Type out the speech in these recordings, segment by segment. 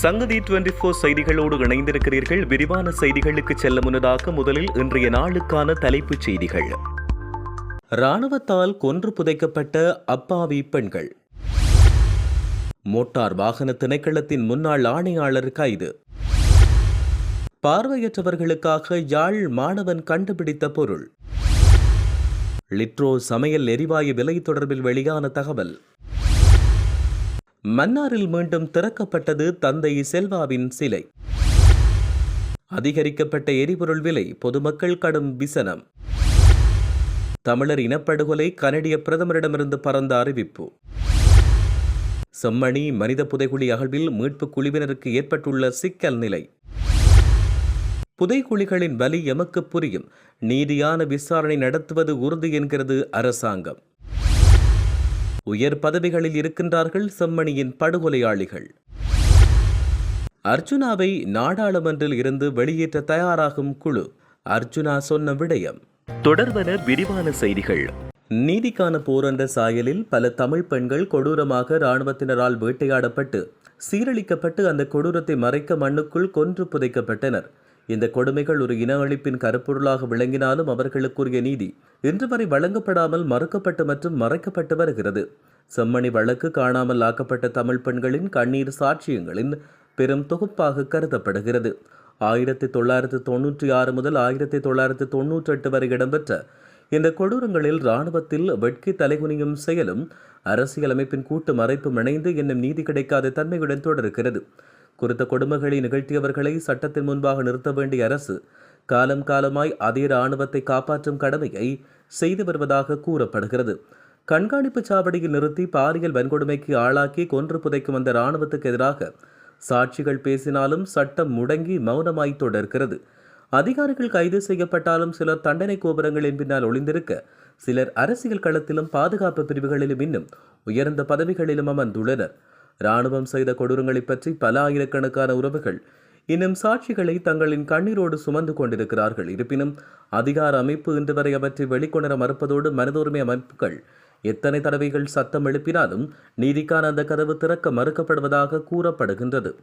சங்கதி twenty four செய்திகளோடு இணைந்திருக்கிறீர்கள். விரிவான செய்திகளுக்கு செல்ல முன்னதாக முதலில் இன்றைய நாளுக்கான தலைப்புச் செய்திகள். இராணுவத்தால் கொன்று புதைக்கப்பட்ட அப்பாவி பெண்கள். மோட்டார் வாகன திணைக்களத்தின் முன்னாள் ஆணையாளர் கைது. பார்வையற்றவர்களுக்காக யாழ் மாணவன் கண்டுபிடித்த பொருள். லிட்ரோ சமையல் எரிவாயு விலை தொடர்பில் வெளியான தகவல். மன்னாரில் மீண்டும் திறக்கப்பட்டது தந்தை செல்வாவின் சிலை. அதிகரிக்கப்பட்ட எரிபொருள் விலை பொதுமக்கள் கடும் விசனம். தமிழர் இனப்படுகொலை கனடிய பிரதமரிடமிருந்து பறந்த அறிவிப்பு. செம்மணி மனித புதைகுழி அகழ்வில் மீட்புக் குழுவினருக்கு ஏற்பட்டுள்ள சிக்கல் நிலை. புதைகுழிகளின் வலி எமக்கு புரியும். நீதியான விசாரணை நடத்துவது உறுதி என்கிறது அரசாங்கம். உயர் பதவிகளில் இருக்கின்றார்கள் செம்மணியின் படுகொலையாளிகள். அர்ஜுனாவை நாடாளுமன்றில் இருந்து வெளியேற்ற தயாராகும் குழு அர்ஜுனா சொன்ன விடயம். தொடர்வன விரிவான செய்திகள். நீதிக்கான போர் என்ற சாயலில் பல தமிழ் பெண்கள் கொடூரமாக இராணுவத்தினரால் வேட்டையாடப்பட்டு சீரழிக்கப்பட்டு அந்த கொடூரத்தை மறைக்க மண்ணுக்குள் கொன்று புதைக்கப்பட்டனர். இந்த கொடுமைகள் ஒரு இன அழிப்பின் கருப்பொருளாக விளங்கினாலும் அவர்களுக்குரிய நீதி இன்று வரை வழங்கப்படாமல் மறுக்கப்பட்டு மற்றும் மறைக்கப்பட்டு வருகிறது. செம்மணி வழக்கு காணாமல் ஆக்கப்பட்ட தமிழ் பெண்களின் கண்ணீர் சாட்சியங்களின் பெரும் தொகுப்பாக கருதப்படுகிறது. ஆயிரத்தி தொள்ளாயிரத்தி தொன்னூற்றி ஆறு முதல் ஆயிரத்தி தொள்ளாயிரத்தி தொன்னூற்றெட்டு வரை இடம்பெற்ற இந்த கொடூரங்களில் இராணுவத்தில் வெட்கி தலைகுனியும் செயலும் அரசியலமைப்பின் கூட்டு மறைப்பும் இணைந்து என்னும் நீதி கிடைக்காத தன்மையுடன் தொடர்கிறது. குறித்த கொடுமைகளை நிகழ்த்தியவர்களை சட்டத்தின் முன்பாக நிறுத்த வேண்டிய அரசு காலம் காலமாய் அதே இராணுவத்தை காப்பாற்றும் கடமையை செய்து வருவதாக கூறப்படுகிறது. கண்காணிப்பு சாவடியில் நிறுத்தி பாலியல் வன்கொடுமைக்கு ஆளாக்கி கொன்று புதைக்கும் அந்த இராணுவத்துக்கு எதிராக சாட்சிகள் பேசினாலும் சட்டம் முடங்கி மௌனமாய் தொடர்கிறது. அதிகாரிகள் கைது செய்யப்பட்டாலும் சிலர் தண்டனை கோபுரங்களின் பின்னால் ஒளிந்திருக்க சிலர் அரசியல் களத்திலும் பாதுகாப்பு பிரிவுகளிலும் இன்னும் உயர்ந்த பதவிகளிலும் அமர்ந்துள்ளனர். இராணுவம் செய்த கொடூரங்களைப் பற்றி பல ஆயிரக்கணக்கான உறவுகள் இன்னும் சாட்சிகளை தங்களின் கண்ணீரோடு சுமந்து கொண்டிருக்கிறார்கள். இருப்பினும் அதிகார அமைப்பு இன்று வரை அவற்றை வெளிக்கொணர மறுப்பதோடு மனித அமைப்புகள் எத்தனை தடவைகள் சத்தம் எழுப்பினாலும் நீதிக்கான அந்த கதவு திறக்க மறுக்கப்படுவதாக கூறப்படுகின்றது.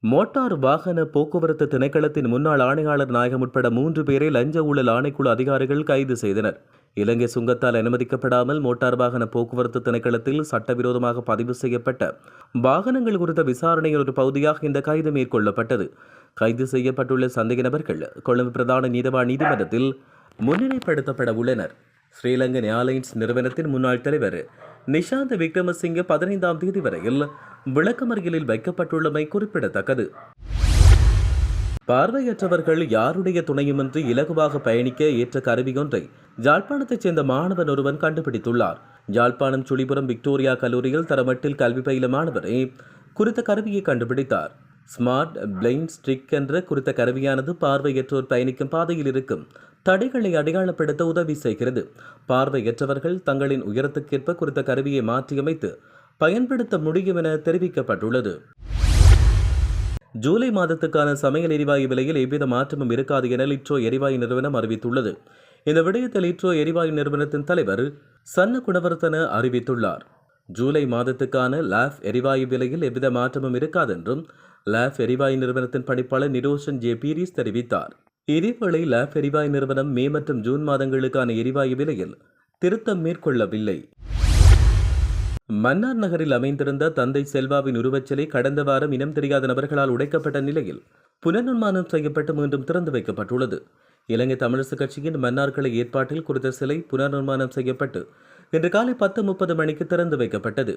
மோட்டார் வாகன போக்குவரத்து திணைக்களத்தின் முன்னாள் ஆணையாளர் நாயகம் உட்பட மூன்று பேரை லஞ்ச ஊழல் ஆணைக்குழு அதிகாரிகள் கைது செய்தனர். இலங்கை சுங்கத்தால் அனுமதிக்கப்படாமல் மோட்டார் வாகன போக்குவரத்து திணைக்களத்தில் சட்டவிரோதமாக பதிவு செய்யப்பட்ட வாகனங்கள் குறித்த விசாரணையின் ஒரு பகுதியாக இந்த கைது மேற்கொள்ளப்பட்டது. கைது செய்யப்பட்டுள்ள சந்தேக நபர்கள் கொழும்பு பிரதான நீதவா நீதிமன்றத்தில் முன்னிலைப்படுத்தப்பட உள்ளனர். ஸ்ரீலங்கன் ஏர்லைன்ஸ் நிறுவனத்தின் முன்னாள் தலைவர் நிஷாந்த் விக்ரமசிங்க பதினைந்தாம் தேதி வரையில் விளக்கமறியலில் வைக்கப்பட்டுள்ளமை குறிப்பிடத்தக்கது. பார்வையற்றவர்கள் யாருடைய துணையுமின்றி இலகுவாக பயணிக்க ஏற்ற கருவியொன்றை ஜாழ்ப்பாணத்தைச் சேர்ந்த மாணவன் ஒருவன் கண்டுபிடித்துள்ளார். ஜாழ்ப்பாணம் சுழிபுரம் விக்டோரியா கல்லூரியில் தரமட்டில் கல்வி பயில மாணவரே குறித்த கருவியை கண்டுபிடித்தார். ஸ்மார்ட் பிளைண்ட் ஸ்ட்ரிக் என்ற குறித்த கருவியானது பார்வையற்றோர் பயணிக்கும் பாதையில் இருக்கும் தடைகளை அடையாளப்படுத்த உதவி செய்கிறது. பார்வையற்றவர்கள் தங்களின் உயரத்துக்கேற்ப குறித்த கருவியை மாற்றியமைத்து பயன்படுத்த முடியும் என தெரிவிக்கப்பட்டுள்ளது. ஜூலை மாதத்துக்கான சமையல் எரிவாயு விலையில் எவ்வித மாற்றமும் இருக்காது என லிட்ரோ எரிவாயு நிறுவனம் அறிவித்துள்ளது. இந்த விடயத்தில் லிட்ரோ எரிவாயு நிறுவனத்தின் தலைவர் சன்ன குணவர்த்தன அறிவித்துள்ளார். ஜூலை மாதத்துக்கான லாஃப் எரிவாயு விலையில் எவ்வித மாற்றமும் இருக்காதென்றும் லாஃப் எரிவாயு நிறுவனத்தின் பணிப்பாளர் நிரோஷன் ஜே. பீரிஸ் தெரிவித்தார். இதேவேளை லாஃப் எரிவாயு நிறுவனம் மே மற்றும் ஜூன் மாதங்களுக்கான எரிவாயு விலையில் திருத்தம் மேற்கொள்ளவில்லை. மன்னார் நகரில் அமைந்திருந்த தந்தை செல்வாவின் உருவச்சிலை கடந்த வாரம் இனம் தெரியாத நபர்களால் உடைக்கப்பட்ட நிலையில் புனர்நிர்மாணம் செய்யப்பட்டு மீண்டும் திறந்து வைக்கப்பட்டுள்ளது. இலங்கை தமிழரசு கட்சியின் மன்னார் கிளை ஏற்பாட்டில் குறித்த சிலை புனர்நிர்மாணம் செய்யப்பட்டு இன்று காலை பத்து முப்பது மணிக்கு திறந்து வைக்கப்பட்டது.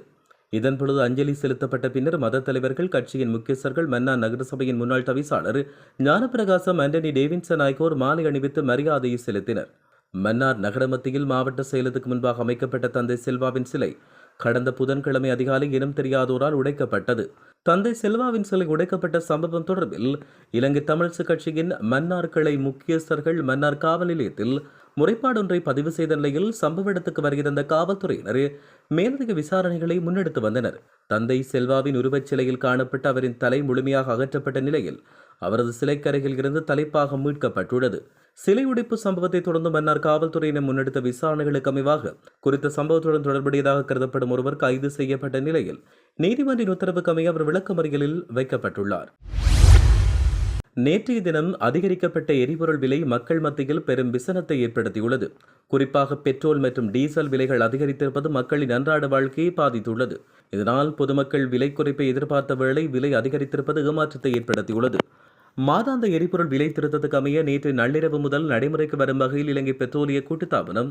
இதன் பொழுது அஞ்சலி செலுத்தப்பட்ட பின்னர் மத தலைவர்கள் கட்சியின் முக்கியஸ்தர்கள் மன்னார் நகரசபையின் முன்னாள் தவிசாளர் ஞானப்பிரகாசம் ஆண்டனி டேவின்சன் ஆகியோர் மாலை அணிவித்து மரியாதையை செலுத்தினர். மன்னார் நகர மத்தியில் மாவட்ட செயலத்துக்கு முன்பாக அமைக்கப்பட்ட தந்தை செல்வாவின் சிலை கடந்த புதன்கிழமை அதிகாலை இனம் தெரியாதோரால் உடைக்கப்பட்டது. தந்தை செல்வாவின் சிலை உடைக்கப்பட்ட சம்பவம் தொடர்பில் இலங்கை தமிழ்ச்சி கட்சியின் மன்னார் கிளை முக்கியஸ்தர்கள் மன்னார் காவல் நிலையத்தில் முறைப்பாடொன்றை பதிவு செய்த நிலையில் சம்பவ இடத்துக்கு வருகிறந்த காவல்துறையினர் மேலதிக விசாரணைகளை முன்னெடுத்து வந்தனர். தந்தை செல்வாவின் உருவச் சிலையில் காணப்பட்ட அவரின் தலை முழுமையாக அகற்றப்பட்ட நிலையில் அவரது சிலைக்கரையில் இருந்து தலைப்பாக மீட்கப்பட்டுள்ளது. சிலை உடைப்பு சம்பவத்தை தொடர்ந்து மன்னார் காவல்துறையினர் முன்னெடுத்த விசாரணைகளுக்கு அமைவாக குறித்த சம்பவத்துடன் தொடர்புடையதாக கருதப்படும் ஒருவர் கைது செய்யப்பட்ட நிலையில் நீதிமன்றின் உத்தரவுக்கு அமைய அவர் விளக்கமறியலில் வைக்கப்பட்டுள்ளார். நேற்றைய தினம் அதிகரிக்கப்பட்ட எரிபொருள் விலை மக்கள் மத்தியில் பெரும் விசனத்தை ஏற்படுத்தியுள்ளது. குறிப்பாக பெட்ரோல் மற்றும் டீசல் விலைகள் அதிகரித்திருப்பது மக்களின் அன்றாட வாழ்க்கையை பாதித்துள்ளது. இதனால் பொதுமக்கள் விலை குறைப்பை எதிர்பார்த்த வேளை விலை அதிகரித்திருப்பது ஏமாற்றத்தை ஏற்படுத்தியுள்ளது. மாதாந்த எரிபொருள் விலை திருத்தத்துக்கு அமைய நேற்று நள்ளிரவு முதல் நடைமுறைக்கு வரும் வகையில் இலங்கை பெட்ரோலிய கூட்டுத்தாபனம்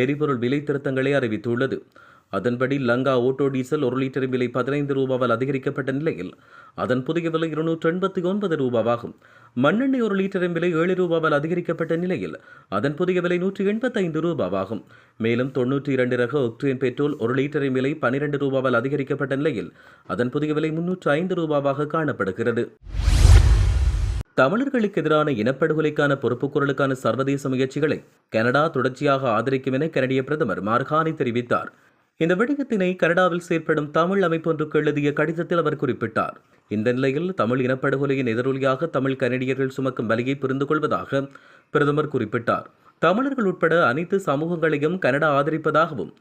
எரிபொருள் விலை திருத்தங்களை அறிவித்துள்ளது. அதன்படி லங்கா ஓட்டோ டீசல் ஒரு லிட்டர் விலை பதினைந்து ரூபாவால் அதிகரிக்கப்பட்ட நிலையில் அதன் புதிய விலை இருநூற்று எண்பத்தி ஒன்பது ரூபாவாகும். மண்ணெண்ணெய் ஒரு லிட்டரின் விலை ஏழு ரூபாவால் அதிகரிக்கப்பட்ட நிலையில் அதன் புதிய விலை நூற்றி எண்பத்தைந்து ரூபாவாகும். மேலும் தொன்னூற்றி இரண்டு ரக ஒக்டேன் பெட்ரோல் ஒரு லிட்டரின் விலை பனிரெண்டு ரூபாவால் அதிகரிக்கப்பட்ட நிலையில் அதன் புதிய விலை முன்னூற்று ஐந்து ரூபாவாக காணப்படுகிறது. தமிழர்களுக்கு எதிரான இனப்படுகொலைக்கான பொறுப்புக்குரலுக்கான சர்வதேச முயற்சிகளை கனடா தொடர்ச்சியாக ஆதரிக்கும் என கனடிய பிரதமர் மார்கானி தெரிவித்தார். இந்த விடயத்தினை கனடாவில் செயற்படும் தமிழ் அமைப்பு ஒன்றுக்கு எழுதிய கடிதத்தில் அவர் குறிப்பிட்டார். இந்த நிலையில் தமிழ் இனப்படுகொலையின் எதிரொலியாக தமிழ் கனடியர்கள் சுமக்கும் வலியை புரிந்து கொள்வதாக பிரதமர் குறிப்பிட்டார். தமிழர்கள் உட்பட அனைத்து சமூகங்களையும் கனடா ஆதரிப்பதாகவும்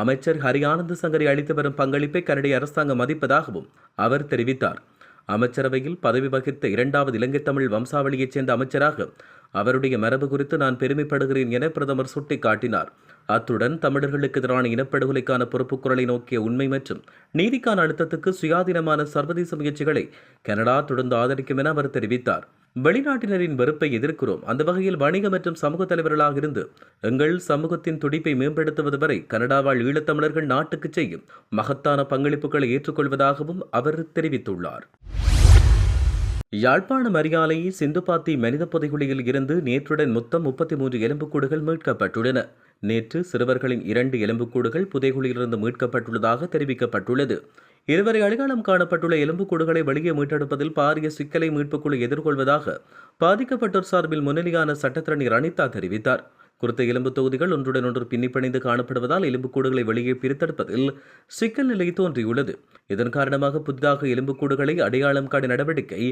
அமைச்சர் ஹரியானந்த சங்கரி அளித்து வரும் பங்களிப்பை கனடிய அரசாங்கம் மதிப்பதாகவும் அவர் தெரிவித்தார். அமைச்சரவையில் பதவி வகித்த இரண்டாவது இலங்கை தமிழ் வம்சாவளியைச் சேர்ந்த அமைச்சராக அவருடைய மரபு குறித்து நான் பெருமைப்படுகிறேன் என பிரதமர் சுட்டிக்காட்டினார். அத்துடன் தமிழர்களுக்கு எதிரான இனப்படுகொலைக்கான பொறுப்பு குரலை நோக்கிய உண்மை மற்றும் நீதிக்கான அழுத்தத்துக்கு சுயாதீனமான சர்வதேச முயற்சிகளை கனடா தொடர்ந்து ஆதரிக்கும் என அவர் தெரிவித்தார். வெளிநாட்டினரின் வெறுப்பை எதிர்க்கிறோம். அந்த வகையில் வணிக மற்றும் சமூக தலைவர்களாக இருந்து எங்கள் சமூகத்தின் துடிப்பை மேம்படுத்துவது வரை கனடாவால் ஈழத்தமிழர்கள் நாட்டுக்கு செய்யும் மகத்தான பங்களிப்புகளை ஏற்றுக்கொள்வதாகவும் அவர் தெரிவித்துள்ளார். யாழ்ப்பாணம் அரியாலை சிந்துபாத்தி மனித புதைகுழியில் இருந்து நேற்றுடன் மொத்தம் முப்பத்தி மூன்று எலும்புக்கூடுகள் மீட்கப்பட்டுள்ளன. நேற்று சிறுவர்களின் இரண்டு எலும்புக்கூடுகள் புதைகுழியிலிருந்து மீட்கப்பட்டுள்ளதாக தெரிவிக்கப்பட்டுள்ளது. இதுவரை அடையாளம் காணப்பட்டுள்ள எலும்புக்கூடுகளை வெளியே மீட்டெடுப்பதில் பாரிய சிக்கலை மீட்புக்குழு எதிர்கொள்வதாக பாதிக்கப்பட்டோர் சார்பில் முன்னணியான சட்டத்திரணி ரணிதா தெரிவித்தார். குறித்த எலும்பு தொகுதிகள் ஒன்றுடன் ஒன்று பின்னிப்பணிந்து காணப்படுவதால் எலும்புக்கூடுகளை வெளியே பிரித்தெடுப்பதில் சிக்கல் நிலை தோன்றியுள்ளது. இதன் காரணமாக புதிதாக எலும்புக்கூடுகளை அடையாளம் காண நடவடிக்கை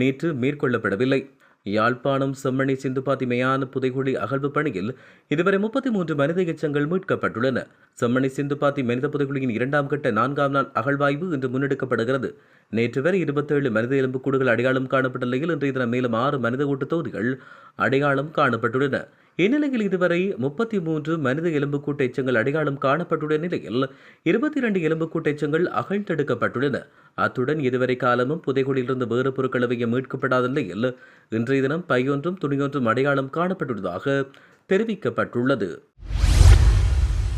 நேற்று மேற்கொள்ளப்படவில்லை. யாழ்ப்பாணம் செம்மணி சிந்துபாத்தி மெயான புதைகுழி அகழ்வு பணியில் இதுவரை முப்பத்தி மூன்று மனித எச்சங்கள் மீட்கப்பட்டுள்ளன. செம்மணி சிந்துபாத்தி மனித புதைகுழியின் இரண்டாம் கட்ட நான்காம் நாள் அகழ்வாய்வு இன்று முன்னெடுக்கப்படுகிறது. நேற்று வரை இருபத்தேழு மனித எலும்புக்கூடுகள் அடையாளம் காணப்பட்ட நிலையில் இன்றைய தினம் மேலும் ஆறு மனித கூட்டு தொகுதிகள் அடையாளம் காணப்பட்டுள்ளன. இந்நிலையில் இதுவரை முப்பத்தி மூன்று மனித எலும்புக்கூட்டு எச்சங்கள் அடையாளம் காணப்பட்டுள்ள நிலையில் இருபத்தி இரண்டு எலும்புக்கூட்டு எச்சங்கள் அகழ்ந்தெடுக்கப்பட்டுள்ளன. அத்துடன் இதுவரை காலமும் புதைகுடியிலிருந்து வேறு பொருட்களவையும் மீட்கப்படாத நிலையில் இன்றைய தினம் பையொன்றும் துணியொன்றும் அடையாளம் காணப்பட்டுள்ளதாக தெரிவிக்கப்பட்டுள்ளது.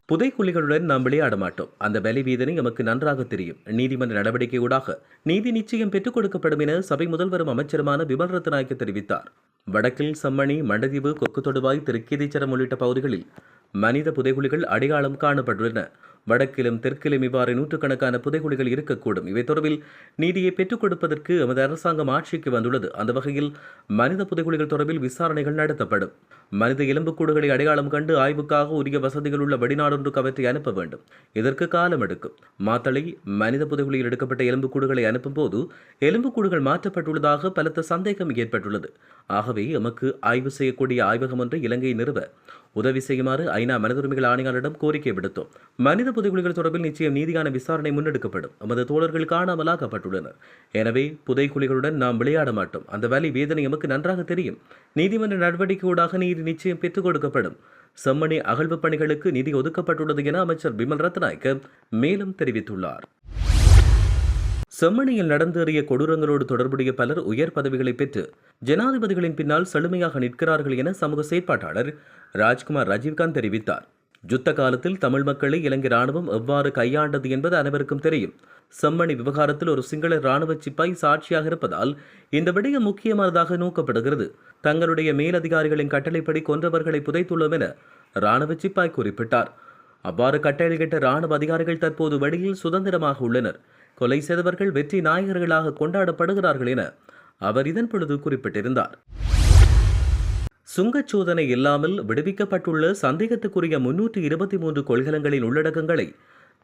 புதைக்குழிகளுடன் நாம் விளையாட மாட்டோம் அந்த வெலை வீதனை எமக்கு நன்றாக தெரியும். நீதிமன்ற நடவடிக்கையூடாக நீதி நிச்சயம் பெற்றுக் கொடுக்கப்படும் என சபை முதல்வரும் அமைச்சருமான விமல் ரத்நாயக்க தெரிவித்தார். வடக்கில் சம்மணி மண்டதீவு கொக்கு தொடுவாய் திருக்கீதீச்சரம் உள்ளிட்ட பகுதிகளில் மனித புதைகுழிகள் அடையாளம் காணப்பட்டுள்ளன வடக்கிலும் தெற்கிலும் இவ்வாறு நூற்றுக்கணக்கான புதைகுழிகள் இருக்கக்கூடும். இவை தொடர்பில் நீதியை பெற்றுக் கொடுப்பதற்கு எமது அரசாங்கம் ஆட்சிக்கு வந்துள்ளது. அந்த வகையில் மனித புதைகுழிகள் தொடர்பில் விசாரணைகள் நடத்தப்படும். மனித எலும்புக்கூடுகளை அடையாளம் கண்டு ஆய்வுக்காக உரிய வசதிகள் உள்ள வெளிநாடொன்றுக்கு அவற்றை அனுப்ப வேண்டும். இதற்கு காலம் எடுக்கும். மாத்தளை மனித புதைகுழியில் எடுக்கப்பட்ட எலும்புக்கூடுகளை அனுப்பும் போது எலும்புக்கூடுகள் மாற்றப்பட்டுள்ளதாக பலத்த சந்தேகம் ஏற்பட்டுள்ளது. ஆகவே எமக்கு ஆய்வு செய்யக்கூடிய ஆய்வகம் ஒன்றை இலங்கை நிறுவ உதவி செய்யுமாறு ஐநா மனித உரிமைகள் ஆணையாளரிடம் கோரிக்கை விடுத்தோம். மனித புதைகுழிகள் தொடர்பில் நிச்சயம் நீதியான விசாரணை முன்னெடுக்கப்படும். நமது தோழர்கள் காணாமலாக்கப்பட்டுள்ளனர் எனவே புதைக்குழிகளுடன் நாம் விளையாட மாட்டோம். அந்த வேலை வேதனை எமக்கு நன்றாக தெரியும். நீதிமன்ற நடவடிக்கையூடாக நீதி நிச்சயம் பெற்றுக் கொடுக்கப்படும். செம்மணி அகழ்வு பணிகளுக்கு நிதி ஒதுக்கப்பட்டுள்ளது என அமைச்சர் பிமல் ரத்நாயக்க மேலும் தெரிவித்துள்ளார். செம்மணியில் நடந்தேறிய கொடூரங்களோடு தொடர்புடைய பலர் உயர் பதவிகளை பெற்று ஜனாதிபதிகளின் பின்னால் செழுமையாக நிற்கிறார்கள் என சமூக செயற்பாட்டாளர் ராஜ்குமார் ராஜீவ்காந்த் தெரிவித்தார். யுத்த காலத்தில் தமிழ் மக்களை இலங்கை ராணுவம் எவ்வாறு கையாண்டது என்பது அனைவருக்கும் தெரியும். செம்மணி விவகாரத்தில் ஒரு சிங்கள ராணுவ சிப்பாய் சாட்சியாக இருப்பதால் இந்த விடயம் முக்கியமானதாக நோக்கப்படுகிறது. தங்களுடைய மேலதிகாரிகளின் கட்டளைப்படி கொன்றவர்களை புதைத்துள்ளோம் என ராணுவ சிப்பாய் குறிப்பிட்டார். அவ்வாறு கட்டளையிட்ட ராணுவ அதிகாரிகள் தற்போது வெளியில் சுதந்திரமாக உள்ளனர். கொலை செய்தவர்கள் வெற்றி நாயகர்களாக கொண்டாடப்படுகிறார்கள் என அவர் இதன் பொழுது குறிப்பிட்டிருந்தார். சுங்கச் சோதனை இல்லாமல் விடுவிக்கப்பட்டுள்ள சந்தேகத்துக்குரிய முன்னூற்றி இருபத்தி மூன்று கொள்கலங்களின் உள்ளடக்கங்களை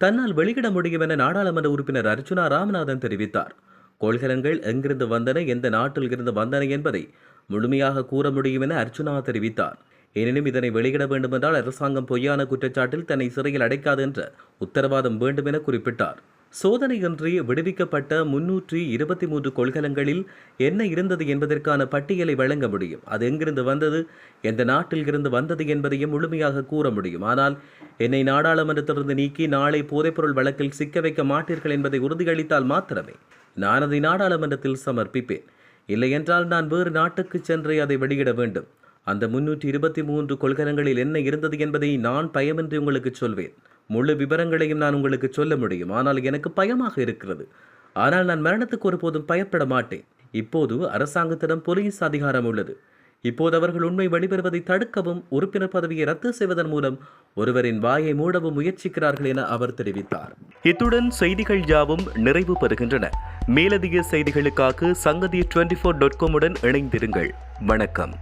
தன்னால் வெளியிட முடியும் என நாடாளுமன்ற உறுப்பினர் அர்ச்சுனா ராமநாதன் தெரிவித்தார். கொள்கலன்கள் எங்கிருந்து வந்தன எந்த நாட்டில் இருந்து வந்தன என்பதை முழுமையாக கூற முடியும் என அர்ச்சுனா தெரிவித்தார். எனினும் இதனை வெளியிட வேண்டுமென்றால் அரசாங்கம் பொய்யான குற்றச்சாட்டில் தன்னை சிறையில் அடைக்காது என்ற உத்தரவாதம் வேண்டும் என குறிப்பிட்டார். சோதனையின்றி விடுவிக்கப்பட்ட முன்னூற்றி இருபத்தி மூன்று கொள்கலங்களில் என்ன இருந்தது என்பதற்கான பட்டியலை வழங்க முடியும். அது எங்கிருந்து வந்தது? எந்த நாட்டில் இருந்து வந்தது என்பதையும் முழுமையாக கூற முடியும். ஆனால் என்னை நாடாளுமன்றத்திலிருந்து நீக்கி நாளை போதைப்பொருள் வழக்கில் சிக்க வைக்க மாட்டீர்கள் என்பதை உறுதியளித்தால் மாத்திரமே நான் அதை நாடாளுமன்றத்தில் சமர்ப்பிப்பேன். இல்லையென்றால் நான் வேறு நாட்டுக்கு சென்று அதை வெளியிட வேண்டும். அந்த முன்னூற்றி இருபத்தி மூன்று கொள்கலங்களில் என்ன இருந்தது என்பதை நான் பயமின்றி உங்களுக்கு சொல்வேன். முழு விவரங்களையும் நான் உங்களுக்கு சொல்ல முடியும். ஆனால் எனக்கு பயமாக இருக்கிறது. ஆனால் நான் மரணத்துக்கு ஒருபோதும் பயப்பட மாட்டேன். இப்போது அரசாங்கத்திடம் போலீஸ் அதிகாரம் உள்ளது. இப்போது அவர்கள் உண்மை வெளிவருவதை தடுக்கவும் உறுப்பினர் பதவியை ரத்து செய்வதன் மூலம் ஒருவரின் வாயை மூடவும் முயற்சிக்கிறார்கள் என அவர் தெரிவித்தார். இத்துடன் செய்திகள் யாவும் நிறைவு பெறுகின்றன. மேலதிக செய்திகளுக்காக சங்கதி டுவெண்டி ஃபோர் டாட் காமுடன் இணைந்திருங்கள். வணக்கம்.